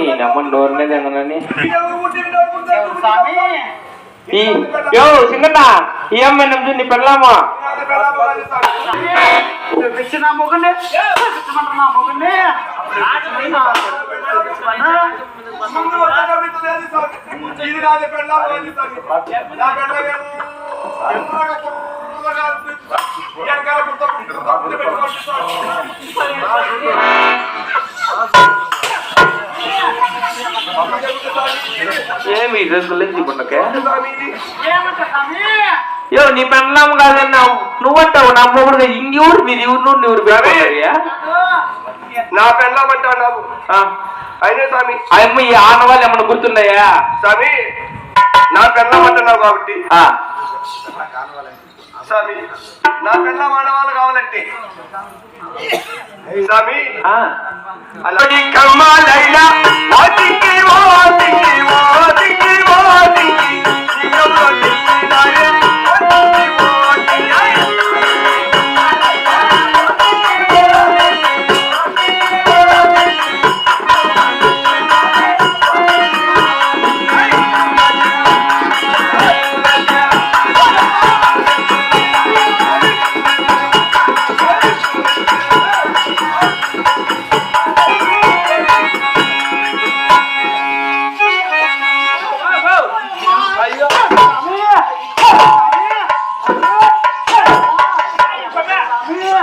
ఓరి నమ్మ నోరు మీద ఎనగనని నీ అమ్మకు ఉట్టి నవ్వుతుంటాడు. ఎవరు స్వామి ఈ యో సింగన్న ఈ అమ్మాయి నమ్ము నీ పెళ్ళామా నా చూపించమంటారు నా స్వామి. ఇది నాది. నా. ఏమి. ఏమంటారు స్వామి యో నీ పెళ్ళాము కాదన్నావు నువ్వంటావు నా మొగుడుగా ఇంకెవరు మీరు ఎవరు నువ్వు పెట్టుకోరియా నా పెళ్ళం అంటావు నాకు అయినా స్వామి. అమ్మ ఈ ఆనవాళ్ళు ఏమన్నా గుర్తున్నాయా? స్వామి నా పెళ్ళం అంటున్నావు కాబట్టి. ఆ, స్వామి నా పెళ్ళం ఆడవాళ్ళు కావాలంటే. స్వామి ఆ. అలాంటి కమ్మాలైనా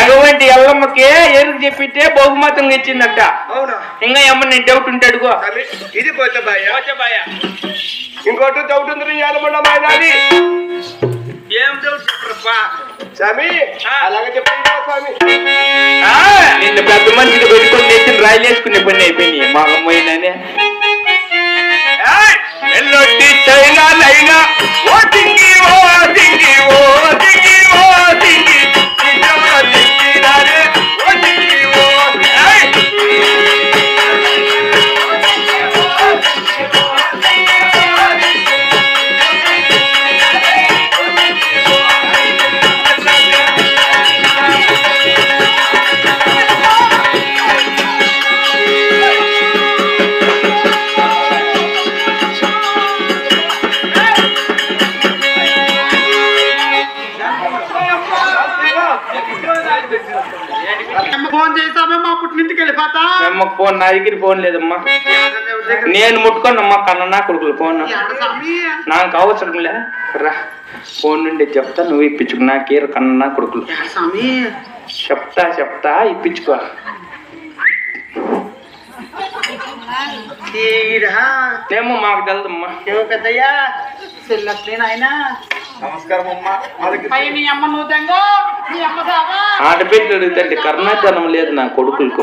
ఎగవంటి ఎల్లమ్మకి ఎరుకు చెప్పితే బహుమతంగా ఇచ్చిందంట అవునా? ఇంకా ఏమన్నా నేను డౌట్ ఉంటే అడుగు. స్వామి ఇది పోతే బాయ? పోతే బాయ. ఇంకోటి డౌట్ ఉంది ఏం డౌట్ చెప్పరప్పా స్వామి అలాగే చెప్పండి స్వామి. ఆ, నిన్న పెద్ద మనిషిని పెట్టుకొని తెచ్చిన రాయిలు వేసుకునే పని అయిపోయింది మా అమ్మాయిననే చైనా లైనా ఫోన్ చేసామే మా పుట్టినింటికి వెళ్ళిపోతా అమ్మకు ఫోన్ నా దగ్గర ఫోన్ లేదమ్మా. నేను ముట్టుకోనమ్మా కన్నా కొడుకులు ఫోన్. నాకు అవసరం లే రా ఫోన్ నుండి చెప్తా నువ్వు ఇప్పించుకో. నాకేరు కన్నా కొడుకులు. ఏమంట స్వామి చెప్తా చెప్తా ఇప్పించుకో. ఏమో మాకు తెలదమ్మా. ఏమో పెద్దయ్యా. నమస్కారం ఆడబిడ్డలు అడుగుతుంటే కర్ణాజనం లేదు నా కొడుకులకు.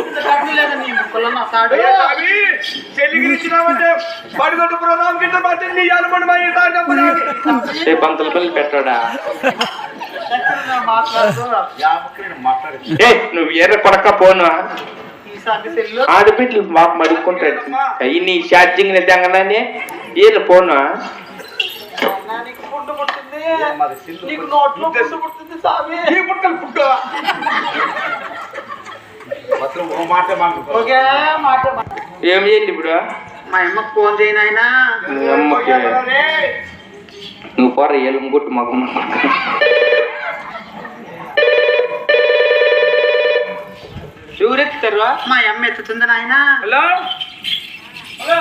పిల్లలు పెట్టాడా? మాట్లాడు. ఏ నువ్వు ఎర్ర కొడక పోను. ఆడబిడ్డలు మాకు మడుక్కుంటాడు అయ్యి నీ ఛార్జింగ్ తెంగనని ఏరు పోను. నీకు నోట్లో ఫుడ్ పుట్టింది స్వామి ఈ పుట్టలు పుట్టవా ఓ మాట మాట్లాడు ఒకే మాట ఏం చేయండి ఇప్పుడు? మా అమ్మకు ఫోన్ చేయను ఆయన అమ్మకి. నువ్వు పోర ఎల్లు కొట్టు మగమ్మ ఎవరెత్తారు మా అమ్మ ఎత్తుతుంది నాయన? హలో? హలో?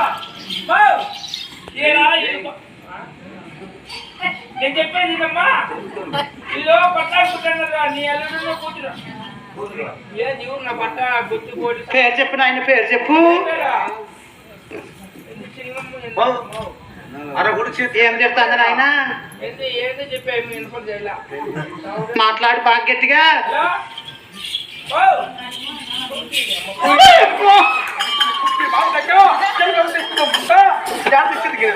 నేను చెప్పేది ఇదమ్మా ఇదో పట్టాలు పుట్టాను నీ అల్లుడు కూతురు. పేరు చెప్పు నాయన పేరు చెప్పు. ఏం చెప్తాంది నాయన? ఏంటి ఏంటి చెప్పాయి ಹುಟ್ಟಿ ಮಾಡ್ಬೇಕ ಕೆಲವು ಸಿಕ್ಕಿದ ಮುಂದ ಯಾರು ಸಿಕ್ಕಿದ್ಗೆ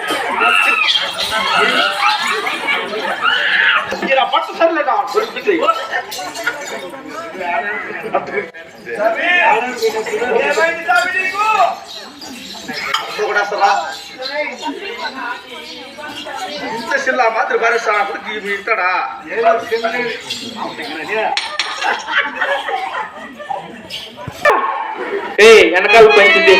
ಇದರ ಬಟ್ಟು ಸರಲೆ ನಾವು ಬಿಟ್ಟಿದ್ದೀವಿ ಕೂಡ ಸಲ ಇಂಟ್ರೆಸ್ಟ್ ಮಾತ್ರ ಬಾರಿ ಸಾಕು ಇರ್ತಡ ఏ వెనకాల పంచింది